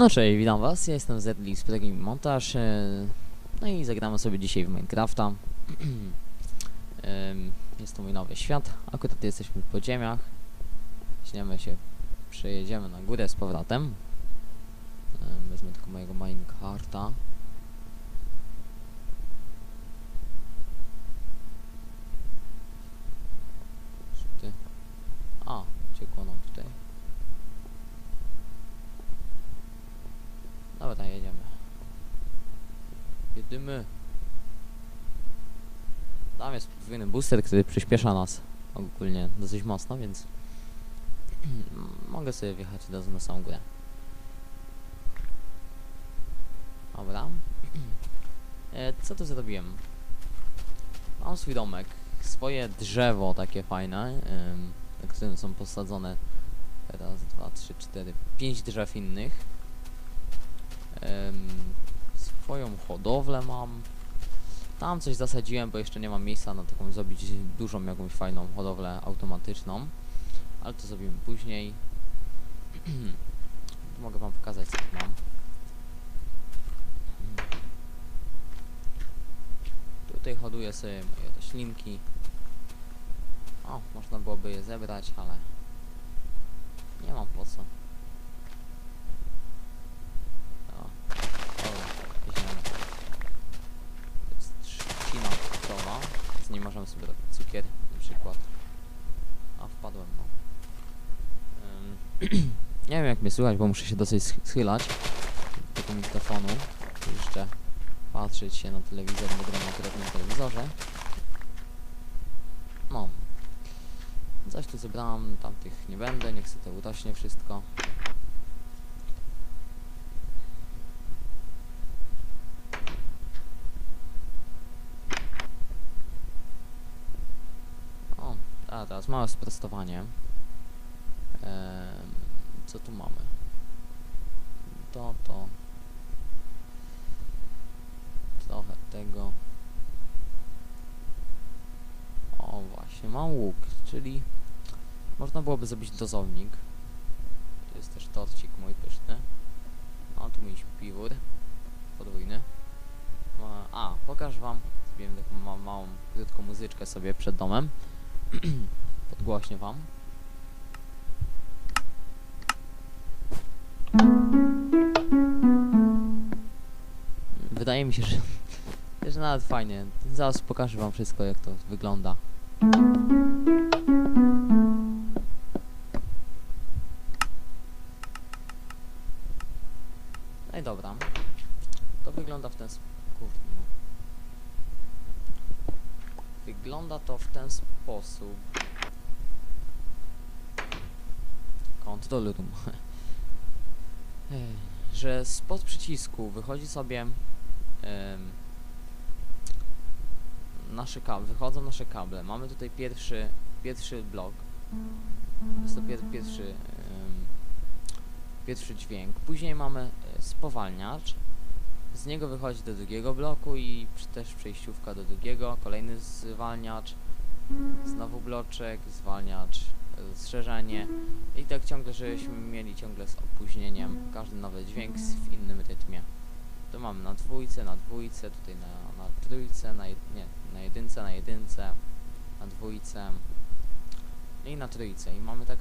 No cześć, witam was, ja jestem Zedli z Pedagogii Montaż No i zagramy sobie dzisiaj w Minecrafta. Jest to mój nowy świat, akurat jesteśmy w podziemiach. Śniemy się, przejedziemy na górę z powrotem. Em, Wezmę tylko mojego minecarta. A, ciekło nam tutaj Dobra, jedziemy. Jedymy. Tam jest podwójny booster, który przyspiesza nas ogólnie dosyć mocno, więc mogę sobie wjechać razu na samą górę. Dobra. E, co tu zrobiłem? Mam swój domek, swoje drzewo takie fajne, na którym są posadzone raz, dwa, trzy, cztery, pięć drzew innych. Swoją hodowlę mam. Tam coś zasadziłem, bo jeszcze nie mam miejsca na taką zrobić dużą jakąś fajną hodowlę automatyczną. Ale to zrobimy później. Mogę wam pokazać co mam. Tutaj hoduję sobie moje roślinki. O, można byłoby je zebrać, ale nie mam po co. O, dobra, weźmiemy. To jest trzcina niej możemy sobie robić cukier na przykład. A, wpadłem, no. Nie wiem jak mnie słychać, bo muszę się dosyć sch- schylać do tego mikrofonu. Jeszcze patrzeć się na telewizor, bo gram akurat na telewizorze. No. Coś tu zebrałem, tamtych nie będę, niech sobie to urośnie wszystko. O, a teraz małe sprostowanie. Co tu mamy? To, to. Trochę tego. O, właśnie, mam łuk, czyli można byłoby zrobić dozownik. Tu jest też torcik mój pyszny. A tu mieliśmy piwór. Podwójny. A, pokaż wam. Zrobiłem taką ma małą, krótką muzyczkę sobie przed domem. Podgłośnie wam. Wydaje mi się, że, że nawet fajnie. Zaraz pokażę wam wszystko, jak to wygląda. W ten sposób. Control room. Ech, że spod przycisku wychodzi sobie nasze kable, wychodzą nasze kable. Mamy tutaj pierwszy, pierwszy blok. Jest to pier, pierwszy, pierwszy dźwięk. Później mamy e, spowalniacz. Z niego wychodzi do drugiego bloku i też przejściówka do drugiego. Kolejny zwalniacz. Znowu bloczek, zwalniacz, rozszerzenie. I tak ciągle, żebyśmy mieli ciągle z opóźnieniem każdy nowy dźwięk w innym rytmie. Tu mamy na dwójce, na dwójce, tutaj na, na trójce, na, jed, nie, na jedynce, na jedynce, na dwójce i na trójce. I mamy tak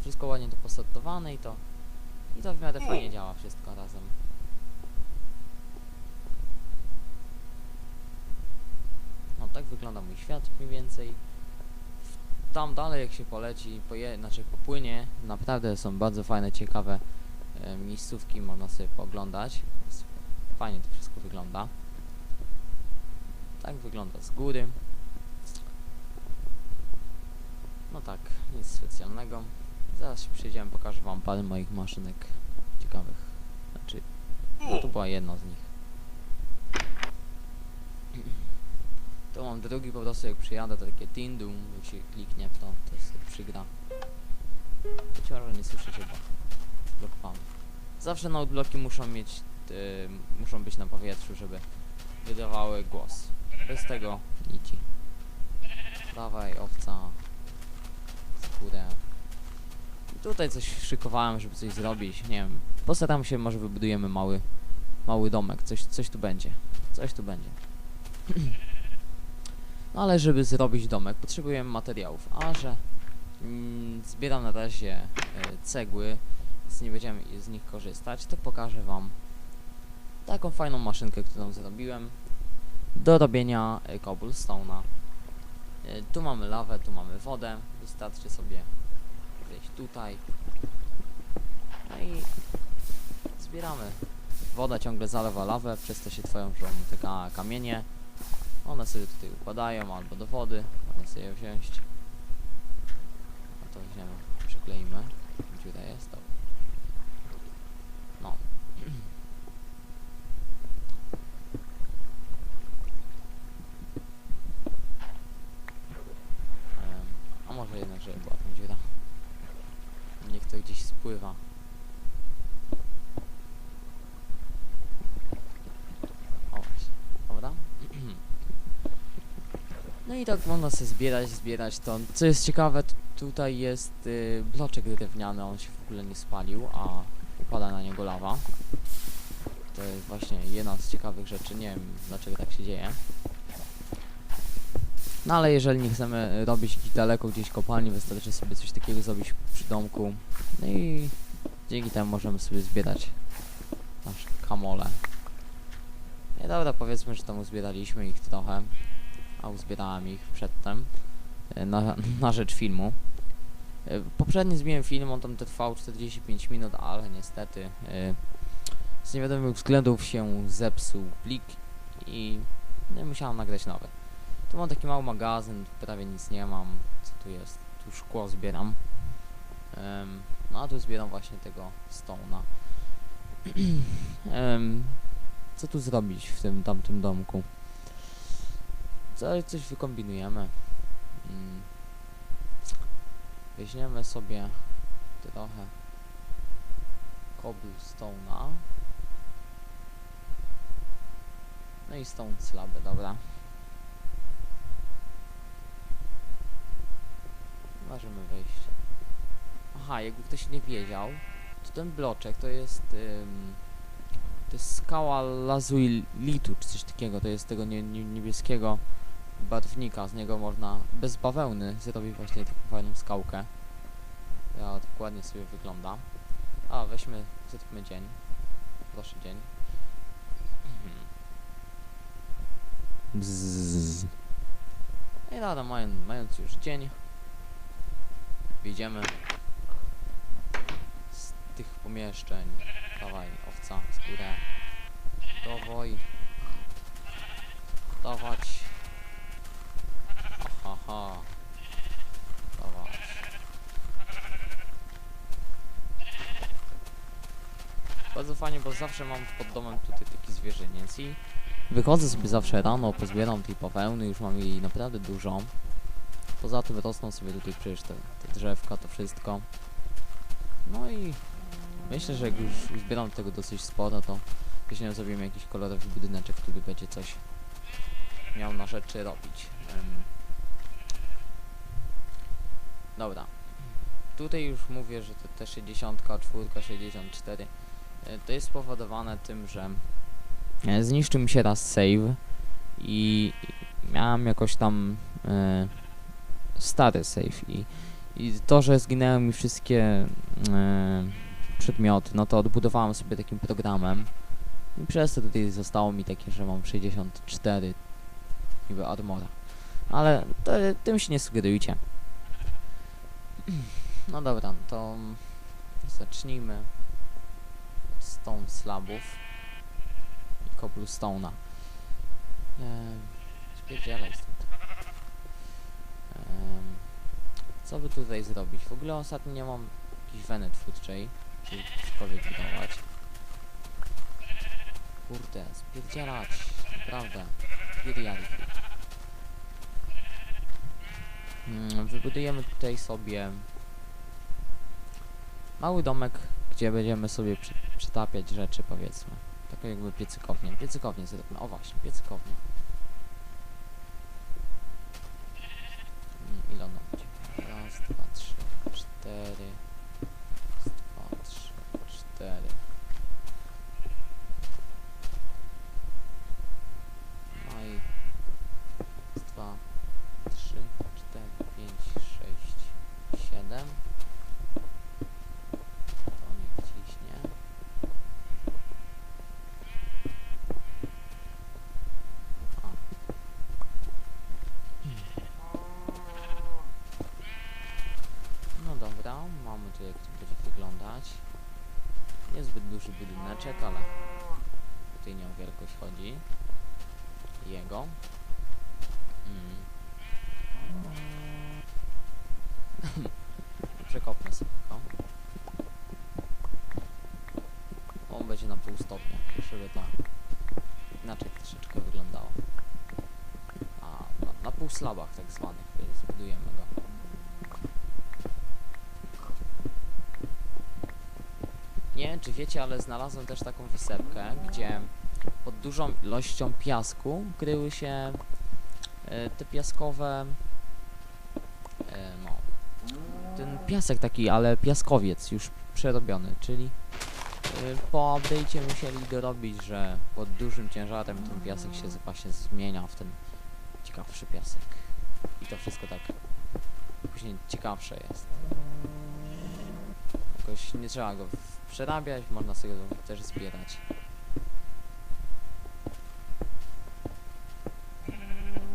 wszystko ładnie to posortowane i to i to w miarę fajnie działa wszystko razem. No tak wygląda mój świat mniej więcej. Tam dalej jak się poleci, poje, znaczy popłynie, naprawdę są bardzo fajne, ciekawe e, miejscówki, można sobie pooglądać. Fajnie to wszystko wygląda. Tak wygląda z góry. No tak, nic specjalnego. Zaraz się przyjdziemy, pokażę wam parę moich maszynek ciekawych. Znaczy, to była jedna z nich. To mam drugi po prostu jak przyjadę, to takie tindum, jak się kliknie w to, to się przygra. Być może nie słyszycie, bo blokowałem. Zawsze notebloki muszą mieć, muszą być na powietrzu, żeby wydawały głos. Bez tego nici. Dawaj owca, skórę. Tutaj coś szykowałem, żeby coś zrobić, nie wiem. Postaram się, może wybudujemy mały, mały domek, coś, coś tu będzie. Coś tu będzie. No ale żeby zrobić domek, potrzebujemy materiałów, a że mm, zbieram na razie e, cegły, więc nie będziemy z nich korzystać, to pokażę wam taką fajną maszynkę, którą zrobiłem do robienia e, cobblestone'a. E, Tu mamy lawę, tu mamy wodę, wystarczy sobie wejść tutaj. No i zbieramy. Woda ciągle zalewa lawę, przez to się że te ka kamienie. One sobie tutaj upadają albo do wody, można sobie wziąć. A to weźmiemy, przykleimy. Dziura jest, dobra. No. Em, a może jednak, żeby była tam dziura. Niech to gdzieś spływa. O właśnie, dobra? No i tak można sobie zbierać, zbierać to. Co jest ciekawe, tutaj jest y, bloczek drewniany, on się w ogóle nie spalił, a upada na niego lawa. To jest właśnie jedna z ciekawych rzeczy, nie wiem dlaczego tak się dzieje. No ale jeżeli nie chcemy robić gdzieś daleko gdzieś kopalni, wystarczy sobie coś takiego zrobić przy domku. No i dzięki temu możemy sobie zbierać nasze kamole. I dobra, powiedzmy, że tam uzbieraliśmy ich trochę, a uzbierałem ich przedtem e, na, na rzecz filmu. E, Poprzedni zbiłem film, on tam trwał 45 minut, ale niestety e, z niewiadomych względów się zepsuł plik i no, musiałem nagrać nowy. Tu mam taki mały magazyn, prawie nic nie mam. Co tu jest? Tu szkło zbieram. No a tu zbieram właśnie tego stone'a. Em, co tu zrobić w tym tamtym domku? Co, coś wykombinujemy. Mm. Weźmiemy sobie trochę cobblestone'a. No i stone slaby, dobra. Możemy wejść. Aha, jakby ktoś nie wiedział, to ten bloczek to jest ym, to jest skała lazuilitu, czy coś takiego, to jest tego nie, nie, niebieskiego barwnika, z niego można bez bawełny zrobić właśnie taką fajną skałkę. Ja tak ładnie sobie wygląda. A, weźmy, zróbmy dzień. Proszę dzień. Bzzz. I dobra, mając, mając już dzień, wyjdziemy z tych pomieszczeń. Dawaj, owca, skórę. Dawaj. Dawać. Ha, ha, ha. Dawać. Bardzo fajnie, bo zawsze mam pod domem tutaj taki zwierzyniec i wychodzę sobie zawsze rano, pozbieram tej bawełny, już mam jej naprawdę dużo. Poza tym rosną sobie tutaj przecież te, te drzewka, to wszystko. No i myślę, że jak już zbieram tego dosyć sporo, to później zrobimy jakiś kolorowy budyneczek, który będzie coś miał na rzeczy robić. Em. Dobra. Tutaj już mówię, że te 60, 4, 64 e, to jest spowodowane tym, że e, zniszczył mi się raz save i miałem jakoś tam e, stary save i, i to, że zginęły mi wszystkie e, przedmioty, no to odbudowałem sobie takim programem i przez to tutaj zostało mi takie, że mam 64 niby armora. Ale to, tym się nie sugerujcie. No dobra, to zacznijmy od stone slabów i cobblestone'a. Eee, spierdzielaj stąd. Em, co by tutaj zrobić? W ogóle ostatnio nie mam jakiejś weny twórczej, czyli cokolwiek budować. Kurde, spierdzielać, naprawdę. Giriari. Mm, Wybudujemy tutaj sobie mały domek, gdzie będziemy sobie przy, przytapiać rzeczy, powiedzmy. Taką jakby piecykownię. Piecykownię. O właśnie, piecykownię. Mm, Ile ona będzie? Raz, dwa, trzy, cztery, cztery. No i raz, dwa, trzy, cztery, pięć, sześć, siedem. To niech ciśnie. O. Mamy tu jak to będzie wyglądać. Niezbyt duży budyneczek, ale tutaj nie o wielkość chodzi. Jego. Mm. Przekopnę sobie go. On będzie na pół stopnia, żeby to inaczej troszeczkę wyglądało. A na, na pół slabach tak zwanych y, zbudujemy go. Nie wiem czy wiecie, ale znalazłem też taką wysepkę, gdzie pod dużą ilością piasku kryły się e, te piaskowe e, no ten piasek taki, ale piaskowiec już przerobiony, czyli e, po update'cie musieli dorobić, że pod dużym ciężarem ten piasek się właśnie zmienia w ten ciekawszy piasek. I to wszystko tak później ciekawsze jest. Jakoś nie trzeba go przerabiać, można sobie też zbierać.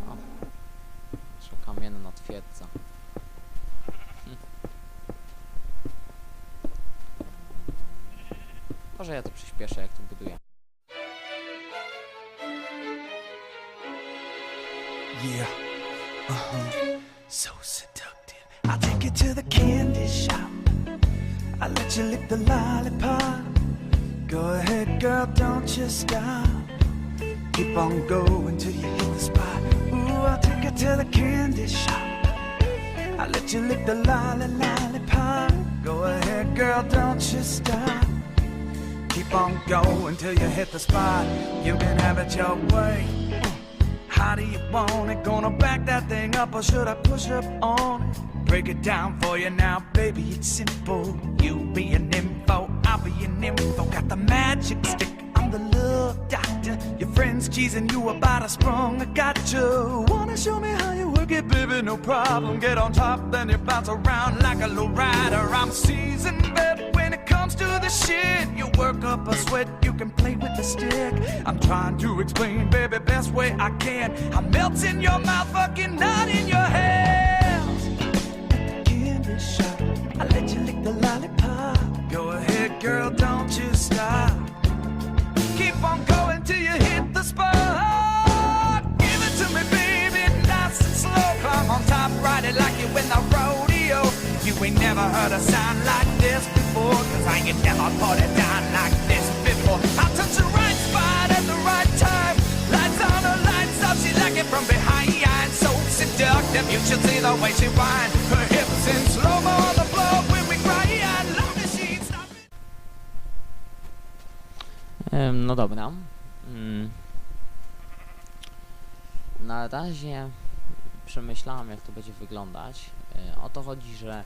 O. Kamienna twierdza. Hm. Może ja to przyspieszę jak to buduję. The lollipop. Go ahead, girl, don't you stop. Keep on going till you hit the spot. Ooh, I'll take you to the candy shop. I'll let you lick the lolly lollipop. Go ahead, girl, don't you stop. Keep on going till you hit the spot. You can have it your way. How do you want it? Gonna back that thing up or should I push up on it? Break it down for you now, baby. It's simple. You be an info, I'll be an info. Got the magic stick, I'm the love doctor. Your friends teasing you about a sprung. I got you. Wanna show me how you work it, baby? No problem. Get on top, then you bounce around like a low rider. I'm seasoned, baby. When it comes to the shit, you work up a sweat, you can play with the stick. I'm trying to explain, baby, best way I can. I'm melting your mouth, fucking not in your hands. I let you lick the lollipop. Go ahead, girl, don't you stop. Keep on going till you hit the spot. Give it to me, baby, nice and slow. Climb on top, ride it like you in the rodeo. You ain't never heard a sound like this before. Cause I ain't never down like this before. I touch the right spot at the right time. Lights on lights up, she like it from behind. So seductive, you should see the way she whine. No dobra. Mm. Na razie przemyślałem jak to będzie wyglądać. E, O to chodzi, że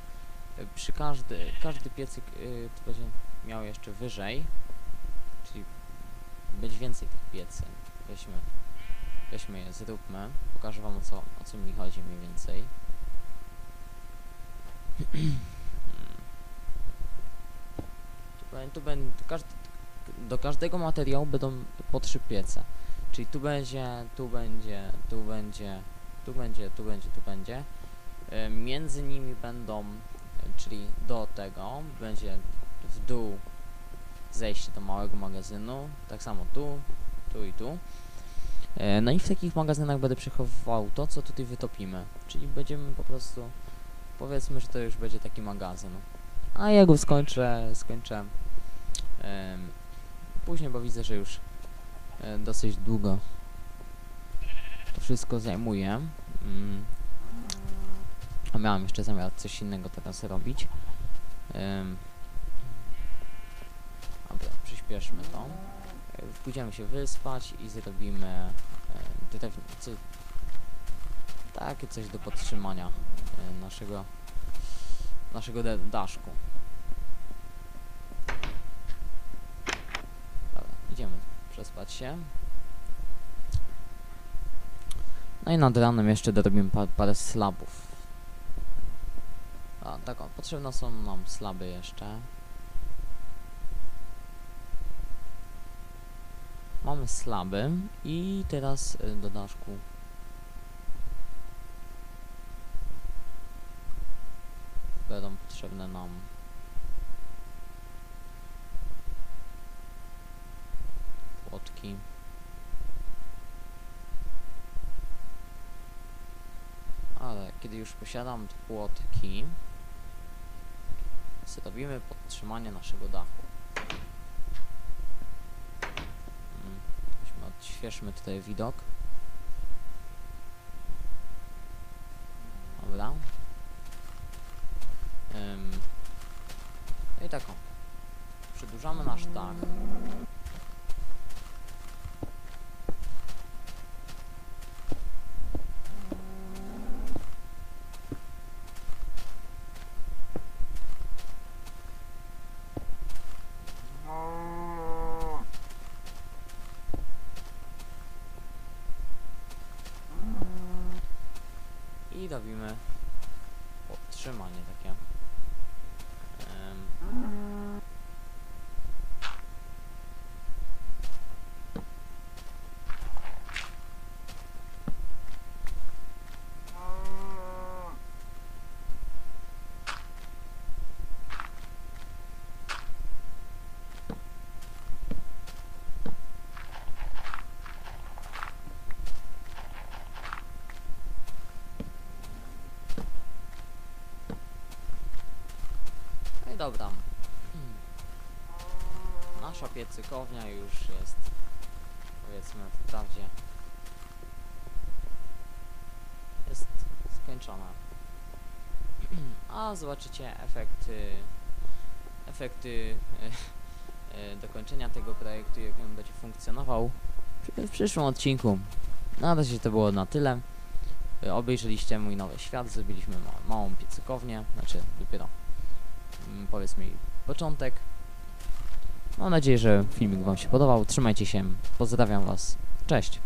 e, przy każdy, każdy piecyk e, będzie miał jeszcze wyżej, czyli być więcej tych piecy. Weźmy, weźmy je, zróbmy. Pokażę wam o co, o co mi chodzi mniej więcej. Tu, będzie, tu każdy, do każdego materiału będą po trzy piece. Czyli tu będzie, tu będzie, tu będzie, tu będzie, tu będzie, tu będzie. E, Między nimi będą, czyli do tego będzie w dół zejście do małego magazynu. Tak samo tu, tu i tu. E, No i w takich magazynach będę przechowywał to, co tutaj wytopimy. Czyli będziemy po prostu, powiedzmy, że to już będzie taki magazyn. A ja go skończę, skończę em, później, bo widzę, że już e, dosyć długo to wszystko zajmuje. Mm. A miałem jeszcze zamiar coś innego teraz robić. Dobra, przyspieszmy to. Pójdziemy się wyspać i zrobimy e, co, takie coś do podtrzymania e, naszego naszego daszku. Położyć się. No i nad ranem jeszcze dorobimy pa parę slabów. A, tak o, potrzebne są nam slaby jeszcze. Mamy slaby i teraz y, do daszku będą potrzebne nam płotki. Ale kiedy już posiadam płotki, zrobimy podtrzymanie naszego dachu. Mm, Weźmy, odświeżmy tutaj widok. Dobra. No i taką. Przedłużamy nasz dach. I robimy podtrzymanie takie. Em, No i dobra. Nasza piecykownia już jest powiedzmy wprawdzie jest skończona. A zobaczycie efekty efekty e, e, dokończenia tego projektu, jak on będzie funkcjonował w przyszłym odcinku. Na razie to było na tyle. E, Obejrzeliście mój nowy świat, zrobiliśmy ma małą piecykownię, znaczy dopiero mm, powiedzmy jej początek. Mam nadzieję, że filmik Wam się podobał. Trzymajcie się. Pozdrawiam Was. Cześć.